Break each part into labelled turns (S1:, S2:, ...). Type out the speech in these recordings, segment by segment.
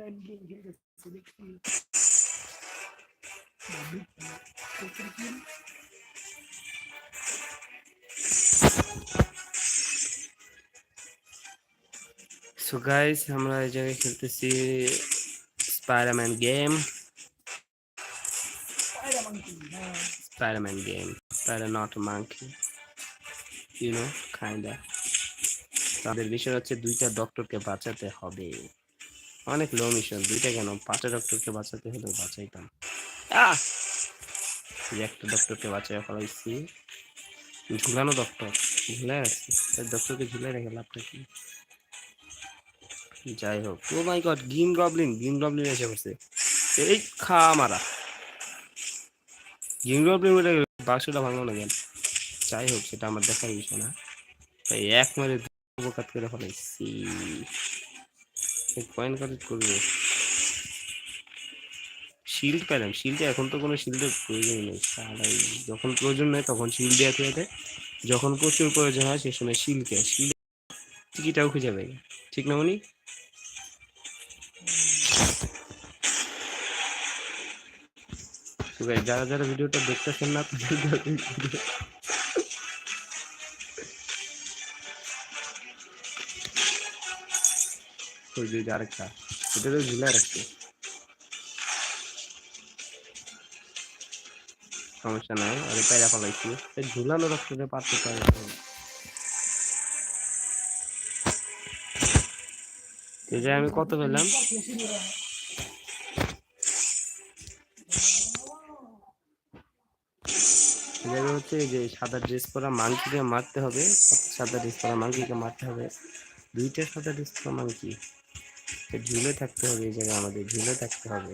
S1: Spiderman game খেলতেছে দেখছি
S2: so guys আমরা এই জায়গায় খেলতেছি Spider-Man game Spider-Man game. Spider, not a monkey. You. তাদের মিশন হচ্ছে দুইটা ডক্টরকে বাঁচাতে হবে অনেক লো মিশন দুইটা কেন? পাঁচটা ডক্টরকে বাঁচাতে হলে বাঁচাইতাম। একটা ডক্টরকে বাঁচাই ফেলাইছি। ঝুলানো ডক্টর ঝুলে রাখছি ডক্টরকে ঝুলে রেখে লাভটা কি? যাই হোক ও my god Green Goblin Green Goblin এসে পড়ছে। এই খা মারা। গ্রিন গবলিন গেল, বাক্সটা ভাঙলো না কেন? যাই হোক সেটা আমার দেখার বিষয় না। তাই এক মারে উপকাত করে ফেলাইছি। কয়েন কালেক্ট করব। শিল্ড পেলাম। শিল্ডে এখন তো কোনো শিল্ডের প্রয়োজন নেই। শালাই, যখন প্রয়োজন নেই তখন শিল্ড দেওয়া থেকে যখন প্রচুর প্রয়োজন হয় সে সময় শিল্ডকে শিল্ড টিকিটাও খুঁজে পাই। ঠিক না উনি যারা যারা ভিডিওটা দেখতেছেন না যে আরেকটা। এটা তো ঝুলে রাখছে সমস্যা নাই রক্তটা পারতে পারে যে আমি কত পেলাম? হচ্ছে যে সাদা ড্রেস পরা মাংকিকে মারতে হবে, সাদা ড্রেস পরা মাংকিকে মারতে হবে। দুইটা সাদা ড্রেস পরা মাংকি ঝুলে থাকতে হবে এই জায়গায় আমাদের, ঝুলে থাকতে হবে।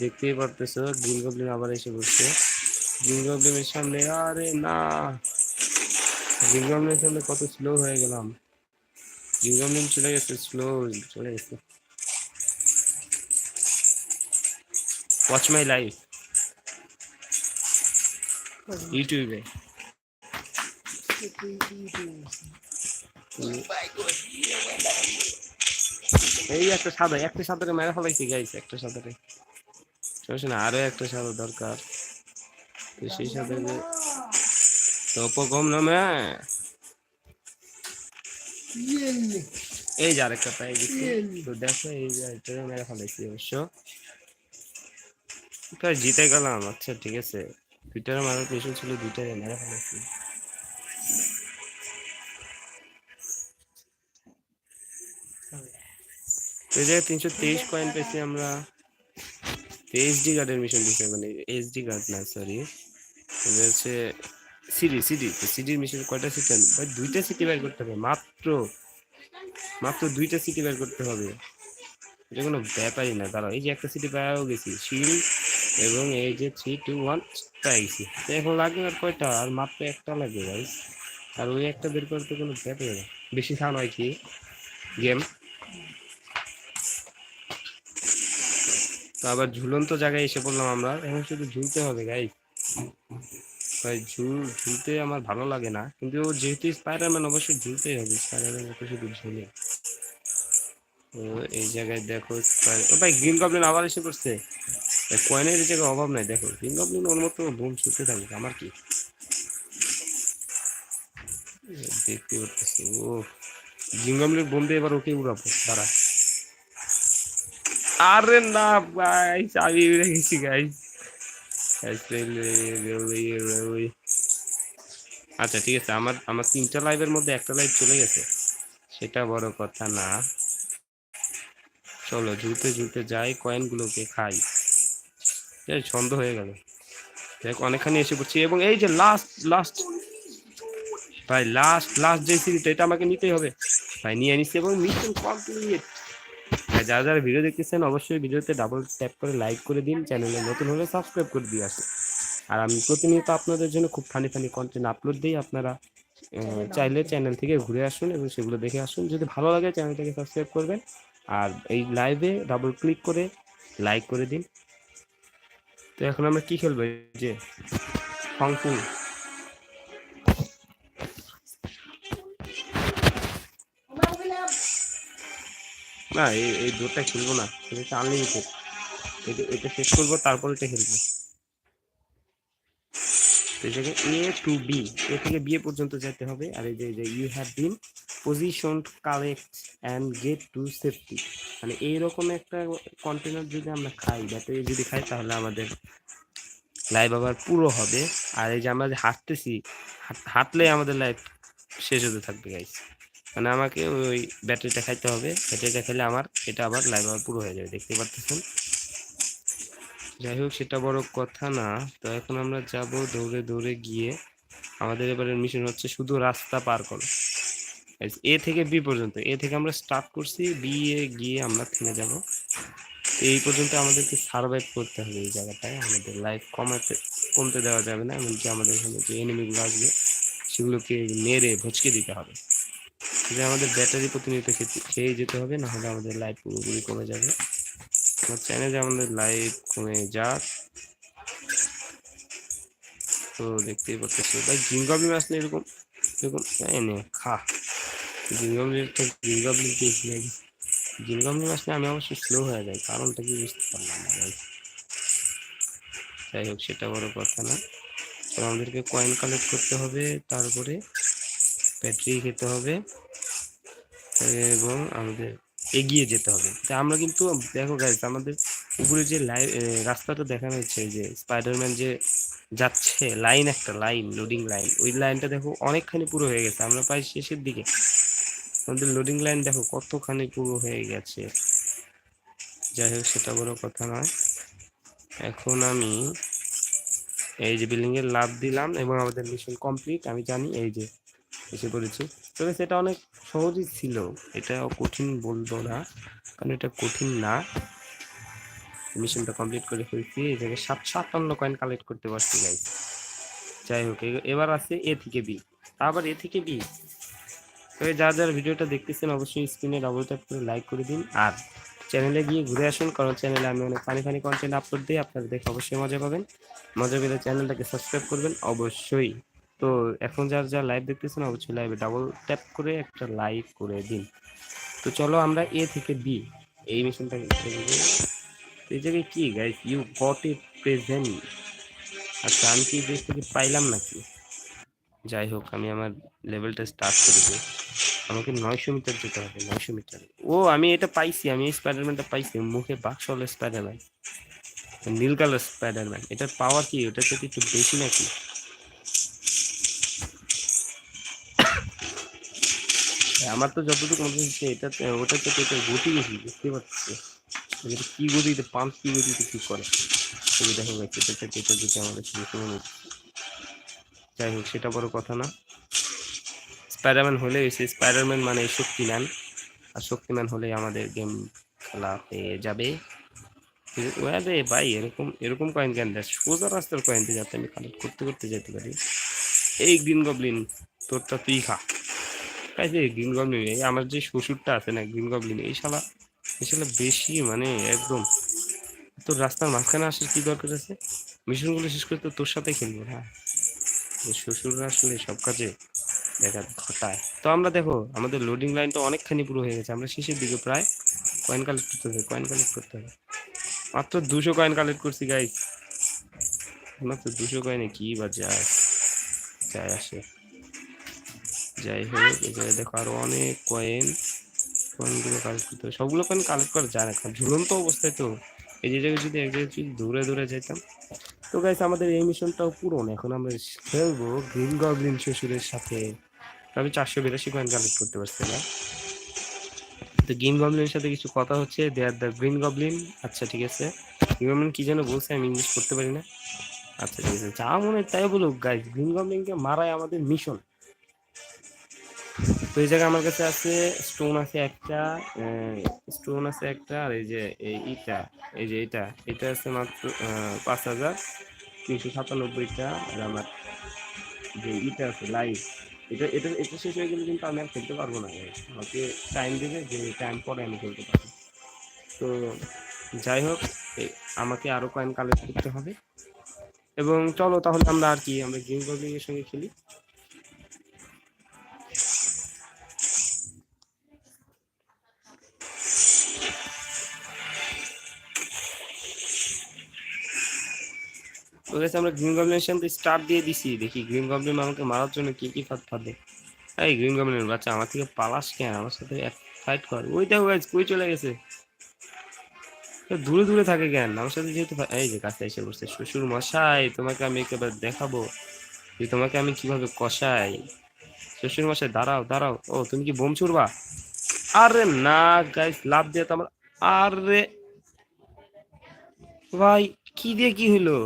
S2: দেখতেই পারতেছো, গ্রিন গবলিন আবার এসে বসছে গ্রিন গবলিনের সামনে, আরে না! গ্রিন গবলিনের সামনে কত স্লো হয়ে গেলাম। গ্রিন গবলিন চলে গেছে স্লো চলে গেছে। ওয়াচ মাই লাইফ ইউটিউবে। এই একটা সাদা একটা সাদারে মেরে ফেলাইছি গাইছে একটা সাদারে। সমস্যা না আরও একটা সাদা দরকার। তো সেই সাদারে তো কম নামে। এই যে আরেকটা পাই গেছি। তো দেখো এই যে এটা মেরে ফেলাইছি অবশ্য। তো জিতে গেলাম আচ্ছা ঠিক আছে। দুইটার মারার পেছন ছিল দুইটারে মেরে ফেলাইছি তো এই জায়গায় তিনশো তেইশ কয়েন পেয়েছি আমরা। এইচডি গার্ডের মিশন দিচ্ছে মানে এইচডি গার্ড না সরি এটা হচ্ছে সিডি সিডি সিডির মিশন কয়টা সিটি? ভাই, দুইটা সিটি বের করতে হবে, মাত্র। মাত্র দুইটা সিটি বের করতে হবে। এটা কোনো ব্যাপারই না, দাঁড়াও, এই যে একটা সিটি পাওয়াও গেছি। শিল এবং এই যে থ্রি টু ওয়ান পেয়ে গেছি তো এখন লাগবে আর কয়টা? আর মাত্র একটা লাগবে ভাই। আর ওই একটা বের করতে কোনো ব্যাপারই না বেশি খাওয়া হয় কি? গেম তো আবার ঝুলন্ত জায়গায় এসে পড়লাম আমরা। এখন শুধু ঝুলতে হবে গাই ভাই, ঝুল, ঝুলতে আমার ভালো লাগে না। কিন্তু ও যেহেতু স্পাইডারম্যান অবশ্যই ঝুলতেই হবে। স্পাইডারম্যান শুধু ঝুলে। তো এই জায়গায় দেখো ও ভাই গ্রিন গবলিন আবার এসে পড়ছে। কয়েনের জায়গায় অভাব নাই দেখো গবলিন ওর মতো বোম ছুটতে থাকুক, আমার কি? দেখতে পারতেছি, ও গবলিন বোম দিয়ে এবার ওকে উড়াবো, দাঁড়া। আরে না ভাই, চাবি উড়ে গেছি গাইস আচ্ছা ঠিক আছে, আমার আমার তিনটা লাইভের মধ্যে একটা লাইভ চলে গেছে। সেটা বড় কথা না। চলো, ঝুলতে ঝুলতে যাই কয়েনগুলোকে খাই। ছন্দ হয়ে গেল। দেখ, অনেকখানি এসে পড়ছি। এবং এই যে লাস্ট লাস্ট ভাই লাস্ট লাস্ট যে সিরিজটা এটা আমাকে নিতেই হবে। ভাই, নিয়ে নিচ্ছি এবং মিশন কমপ্লিট যারা যারা ভিডিও দেখতেছেন, অবশ্যই ভিডিওতে ডাবল ট্যাপ করে লাইক করে দিন। চ্যানেলে নতুন হলে সাবস্ক্রাইব করে দিয়ে আসুন। আর আমি প্রতিনিয়ত আপনাদের জন্য খুব ফানি ফানি কন্টেন্ট আপলোড দিই। আপনারা চাইলে চ্যানেল থেকে ঘুরে আসুন এবং সেগুলো দেখে আসুন। যদি ভালো লাগে চ্যানেলটাকে সাবস্ক্রাইব করবেন। আর এই লাইভে ডাবল ক্লিক করে লাইক করে দিন। তো এখন আমরা কি খেলব? যে ফাংশন না, এই এই দুটা খেলব না। এটা আনলিমিটেড এটা এটা শেষ করব, তারপর এটা খেলব। এটাকে এ টু বি এ থেকে বি পর্যন্ত যেতে হবে। আর এই যে you have been position collect and get to safety মানে এইরকম একটা কন্টেনার যদি আমরা খাই ব্যাটারি যদি খাই, তাহলে আমাদের লাইভ আবার পুরো হবে। আর এই যে আমরা যে হাঁটতেছি, হাঁট- হাঁটলে আমাদের লাইভ শেষ হতে থাকবে গাইস মানে আমাকে ওই ব্যাটারিটা খাইতে হবে। ব্যাটারিটা খেলে আমার, এটা আবার লাইভ আবার পুরো হয়ে যাবে, দেখতে পাচ্ছেন যাই হোক, সেটা বড় কথা না। তো এখন আমরা যাব দৌড়ে দৌড়ে গিয়ে আমাদের এবারে মিশন হচ্ছে শুধু রাস্তা পার করো। এ থেকে বি পর্যন্ত। এ থেকে আমরা স্টার্ট করছি বি এ গিয়ে আমরা থেমে যাব। এই পর্যন্ত আমাদেরকে সার্ভাইভ করতে হবে এই জায়গাটায়। আমাদের লাইফ কমাতে, কমতে দেওয়া যাবে না, এমনকি আমাদের এখানে যে এনিমিগুলো আসবে, সেগুলোকে মেরে ভচকে দিতে হবে। যে আমাদের ব্যাটারি প্রতিনিয়ত খেয়ে যেতে হবে না হলে আমাদের লাইফ পুরোপুরি কমে যাবে। আমার চ্যানেলে আমাদের লাইভ কমে যাক। তো দেখতেই পাচ্ছি, ভাই জিঙ্গাবলি আসলে এরকম এরকম নে, খা। একটা জিঙ্গাবলি পেয়েছি নাকি? জিঙ্গাবলি আসলে আমি অবশ্য স্লো হয়ে যাই, কারণটা কি বুঝতে পারলাম না ভাই। যাই হোক, সেটা বড় কথা না। তো আমাদেরকে কয়েন কালেক্ট করতে হবে, তারপরে ব্যাটারি খেতে হবে, এবং আমাদের এগিয়ে যেতে হবে। তা আমরা কিন্তু, দেখো গাইজ আমাদের উপরে যে লাইন রাস্তাটা দেখানো হচ্ছে, যে স্পাইডারম্যান যে যাচ্ছে, লাইন একটা লাইন লোডিং লাইন ওই লাইনটা দেখো অনেকখানি পুরো হয়ে গেছে, আমরা প্রায় শেষের দিকে। আমাদের লোডিং লাইন দেখো কতখানি পুরো হয়ে গেছে। যাই হোক, সেটা বড় কথা নয়। এখন আমি এই যে বিল্ডিং এর লাভ দিলাম এবং আমাদের মিশন কমপ্লিট আমি জানি এই যে এসে পড়েছি। তবে সেটা অনেক সহজই ছিল। এটা কঠিন বলব না, কারণ এটা কঠিন না। মিশনটা কমপ্লিট করে ফেলছি, এই জায়গায় সাতশো আটান্ন কয়েন কালেক্ট করতে পারছি গাইজ যাই হোক এবার আছে এ থেকে বি আবার এ থেকে বি তবে যারা যারা ভিডিওটা দেখতেছেন, অবশ্যই স্ক্রিনে ডাবল ট্যাপ করে লাইক করে দিন। আর চ্যানেলে গিয়ে ঘুরে আসুন, কারণ চ্যানেলে আমি অনেক ফানি ফানি কন্টেন্ট আপলোড দিই, আপনারা দেখে অবশ্যই মজা পাবেন। মজা পেলে চ্যানেলটাকে সাবস্ক্রাইব করবেন, অবশ্যই। তো এখন যারা যারা লাইভ দেখতেছেন, অবশ্যই লাইভে ডাবল ট্যাপ করে একটা লাইক করে দিন। তো চলো আমরা এ থেকে বি এই মিশনটা এই জায়গায় কি guys you got a present আচ্ছা আমি কি দেশ থেকে পাইলাম নাকি? যাই হোক আমি আমার লেভেলটা স্টার্ট করে দিই। আমাকে নয়শো মিটার যেতে হবে নয়শো মিটার ও আমি এটা পাইছি আমি এই স্পাইডারম্যানটা পাইছি। মুখে বাক্স হলো স্পাইডারম্যান নীল কালার স্পাইডারম্যান এটার পাওয়ার কি? ওটা থেকে একটু বেশি নাকি? আমার তো যতটুকু মনে হচ্ছে এটা ওটা থেকে এটা গতি বেশি বুঝতে পারছি। এটা কি গতিতে পাম্প কি গতিতে কি করে? এই দেখো গাইস, এটা দিতে আমাদের নিচ্ছে। যাই হোক, সেটা বড় কথা না। স্পাইডারম্যান হলে এসে স্পাইডারম্যান মানে শক্তিম্যান আর শক্তিম্যান হলে আমাদের গেম খেলা হয়ে যাবে। ভাই, এরকম এরকম কয়েন কেন দেয়? সোজা রাস্তার কয়েন দিয়ে যাতে আমি কালেক্ট করতে করতে যেতে পারি। এই গ্রিন গবলিন তোরটা তুই খা। তাই যে গ্রিন গবলিন এই আমার যে শ্বশুরটা আছে না গ্রিন গবলিন এই শালা এই শালা বেশি মানে একদম। তোর রাস্তার মাঝখানে আসার কি দরকার আছে? মিশনগুলো শেষ করে তো তোর সাথে খেলব হ্যাঁ। শ্বশুররা আসলে সব কাজে দেখা ঘটায়। তো আমরা দেখো, আমাদের লোডিং লাইনটা অনেকখানি পুরো হয়ে গেছে। আমরা শেষের দিকে প্রায় কয়েন কালেক্ট করতে হবে কয়েন কালেক্ট করতে হবে। মাত্র দুশো কয়েন কালেক্ট করছি গাইস মাত্র দুশো কয়েনে কি বা যায়? যায় আসে। যাই হোক জায়গায় দেখো আরও অনেক কয়েন কয়েনগুলো কালেক্ট করতে হবে। সবগুলো কয়েন কালেক্ট করা যায় না ঝুলন্ত অবস্থায় তো। এই যে জায়গায় যদি এক জায়গায় যদি দূরে দূরে যেতাম তো গাইস আমাদের এই মিশনটাও পূরণ এখন আমরা খেলব গ্রিন গবলিন শ্বশুরের সাথে। আমি চারশো বিরাশি কয়েন কালেক্ট করতে পারছি না। তো গ্রিন গবলিনের সাথে কিছু কথা হচ্ছে। They are the Green Goblin আচ্ছা ঠিক আছে। গ্রিন কি যেন বলছে, আমি ইংলিশ করতে পারি না। আচ্ছা ঠিক আছে। যা মনে হয় তাই বলুক গাইস গ্রিন গবলিনকে মারাই আমাদের মিশন তো এই জায়গায় আমার কাছে আছে স্টোন আছে একটা স্টোন আছে একটা, আর এই যে এই ইটা, এই যে এটা এটা আছে মাত্র পাঁচ হাজার তিনশো সাতানব্বইটা, আর আমার যে ইটা আছে লাইভ এটা এটা এটা শেষ হয়ে গেলে কিন্তু আমি আর খেলতে পারব না। আমাকে টাইম দেবে, যে টাইম পরে আমি খেলতে পারব। তো যাই হোক আমাকে আরও কয়েন কালেক্ট করতে হবে। এবং চলো তাহলে আমরা আর কি, আমরা গেম গবলিং এর সঙ্গে খেলি। আমরা গ্রিন স্টার্ট দিয়ে দিছি। দেখি গ্রিন আমাকে মারার জন্য কি কি ফাঁদ ফাঁদে। এই গ্রিন বাচ্চা আমার থেকে পালাস কেন? আমার সাথে ফাইট কর। ওই দেখো গাইজ কই চলে গেছে? দূরে দূরে থাকে কেন? আমার সাথে যেহেতু এই যে কাছে এসে বসছে শ্বশুর মশাই, তোমাকে আমি একেবারে দেখাবো। যে তোমাকে আমি কীভাবে কষাই। শ্বশুর মশাই, দাঁড়াও দাঁড়াও। ও, তুমি কি বোম ছুড়বা? আরে না গাইস লাভ দিয়ে তো আমার আরে! ভাই, কি দিয়ে কি হলো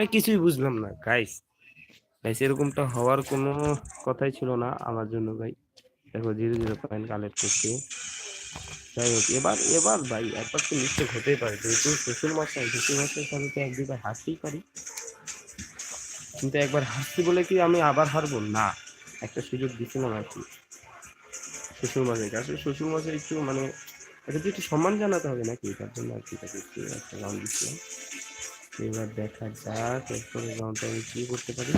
S2: ভাই কিছুই বুঝলাম না গাইস গাইস এরকমটা হওয়ার কোনো কথাই ছিল না আমার জন্য, ভাই। দেখো ধীরে ধীরে পয়েন্ট কালেক্ট করছি। যাই হোক, এবার এবার ভাই, একবার তো নিশ্চয় হতেই পারে। যেহেতু শ্বশুর মশাই শ্বশুর মশাই সাথে তো এক দুবার হাসতেই পারি। কিন্তু একবার হাসছি বলে কি আমি আবার হারবো? না, একটা সুযোগ দিছিলাম আর কি। শ্বশুর মশাইকে আসলে শ্বশুর মশাই একটু মানে এটা একটু সম্মান জানাতে হবে নাকি? তার জন্য আর কি তাকে একটু একটা রাউন্ড দিচ্ছিলাম এবার দেখা যাক, এরপরে রাউন্ডটা আমি কি করতে পারি?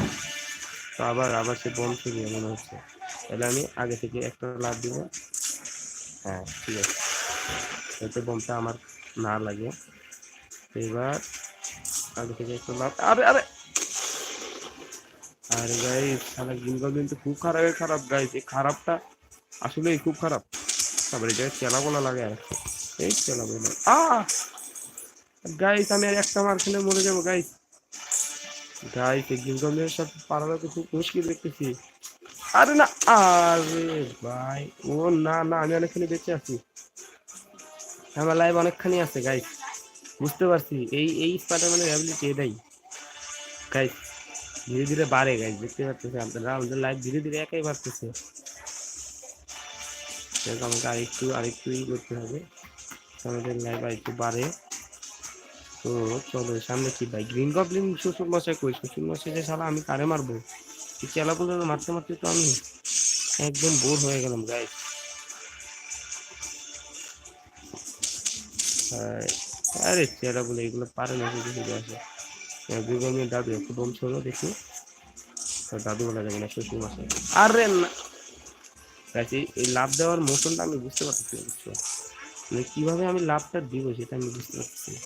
S2: তো আবার আবার সে বম ছড়িয়ে মনে হচ্ছে। তাহলে আমি আগে থেকে একটা লাভ দিব। হ্যাঁ ঠিক আছে। যাতে বমটা আমার না লাগে। এবার আগে থেকে একটা লাভ আরে আরে! আরে গাইস শালা গিনগল কিন্তু খুব খারাপ খারাপ গাই এই খারাপটা আসলেই খুব খারাপ। তারপরে এটা চেলা বলা লাগে আর এই চেলা বলা আ গাইস আমি আর একটা মার খেলে মরে যাব গাইস গাইস গিনগলের সাথে পারাটা তো খুব মুশকিল দেখতেছি। আরে না, আরে ভাই, ও না না, আমি অনেকখানি বেঁচে আছি। আমার লাইভ অনেকখানি আছে গাইস বুঝতে পারছি, এই এই স্পাইডারম্যানের অ্যাবিলিটি এটাই গাইস ধীরে ধীরে বাড়ে গাইস দেখতে পাচ্ছেন, আপনারা, আমাদের লাইভ ধীরে ধীরে একাই বাড়তেছে। আমাকে আরেকটু আরেকটু ই করতে হবে। আমাদের লাইভ আরেকটু বাড়ে। তো চলো, সামনে কি ভাই? গ্রিন গবলিন শ্বশুর মশাই কই? শ্বশুর মশাই যে শালা, আমি কারে মারবো? এই চেলাগুলো মারতে মারতে তো আমি একদম বোর হয়ে গেলাম গাইস আরে চেলাগুলো এগুলো পারে না, কিছু কিছু আসে। বিগমের দাদু একটু বোম ছোড়ো দেখি। দাদু বলা যাবে না, শ্বশুর মশাই। আরে না। এই লাভ দেওয়ার মোশনটা আমি বুঝতে পারতেছি না মানে কীভাবে আমি লাভটা দিব সেটা আমি বুঝতে পারতেছি না।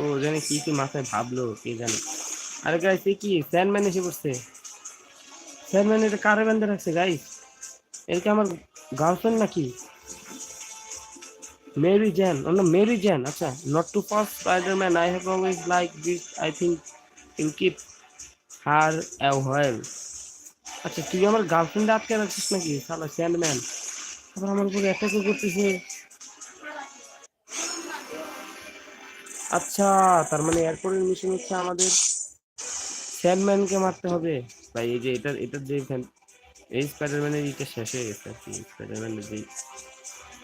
S2: ও জানে কি কি মাথায় ভাবলো, কে জানে। আরে গাইস এ কি? স্যান্ডম্যান এসে পড়ছে। স্যান্ডম্যান এটা কারে বেঁধে রাখছে গাইস কি আমার গার্লফ্রেন্ড নাকি? মেরি জ্যান ও না মেরি জ্যান আচ্ছা। Not to first Spiderman I have always like this I think you keep her away আচ্ছা তুই আমার গার্লফ্রেন্ডে আটকে রাখছিস নাকি সালা স্যান্ডম্যান আবার আমার উপরে অ্যাটাকও করতেছে। আচ্ছা তার মানে এরপরের মিশন হচ্ছে আমাদের স্যান্ডম্যানকে মারতে হবে। ভাই, এই যে এটা এটা যে এই স্পাইডারম্যানের এটা শেষ হয়ে গেছে আর কি। স্পাইডারম্যানের যে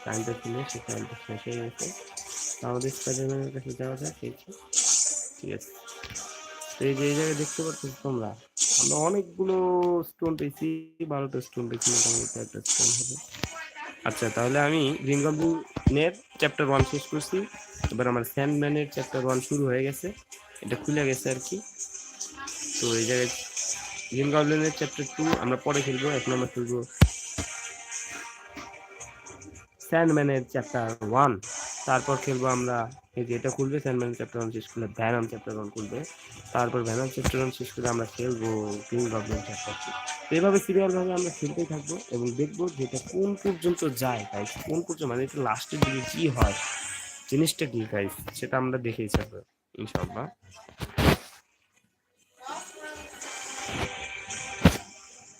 S2: টাইমটা ছিল, সেই টাইমটা শেষ হয়ে গেছে। আমাদের স্পাইডারম্যানের কাছে যাওয়া এই ঠিক আছে। তো এই যে, এই জায়গায় দেখতে পাচ্ছ তোমরা, আমরা অনেকগুলো স্টোন পেয়েছি, বারোটা স্টোন পেয়েছি, মোটামুটি একটা স্টোন হবে। আচ্ছা তাহলে আমি গ্রিন গবলিনের চ্যাপ্টার ওয়ান শেষ করছি। এবার আমার স্যান্ডম্যানের চ্যাপ্টার ওয়ান শুরু হয়ে গেছে। এটা খুলে গেছে আর কি। তো এই জায়গায় গ্রিন গবলিনের চ্যাপ্টার টু আমরা পরে খেলব, এখন আমরা খেলব স্যান্ডম্যানের চ্যাপ্টার ওয়ান তারপর খেলব আমরা, এই যে এটা খুলবে স্যান্ডম্যানের চ্যাপ্টার ওয়ান শেষ করলে ভ্যানাম চ্যাপ্টার ওয়ান খুলবে। তারপর ভ্যানাম চ্যাপ্টার ওয়ান শেষ করে আমরা খেলব গ্রিন গবলিন চ্যাপ্টার টু এইভাবে সিরিয়াল ভাবে আমরা খেলতেই থাকব এবং দেখব যেটা কোন পর্যন্ত যায় তাই কোন পর্যন্ত মানে এটা লাস্টের দিকে কি হয়? জিনিসটা কি গাইস সেটা আমরা দেখেই ছাড়বো ইনশাআল্লাহ।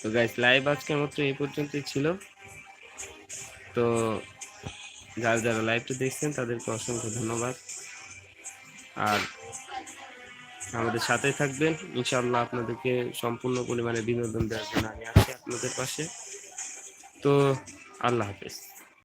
S2: তো গাইস লাইভ আজকের মতো এই পর্যন্তই ছিল। তো যারা যারা লাইভটা দেখছেন, তাদেরকে অসংখ্য ধন্যবাদ। আর আমাদের সাথে থাকবেন। ইনশাআল্লাহ আপনাদেরকে সম্পূর্ণ পরিমাণে বিনোদন দেওয়ার জন্য আমি আছি আপনাদের পাশে। তো আল্লাহ হাফেজ।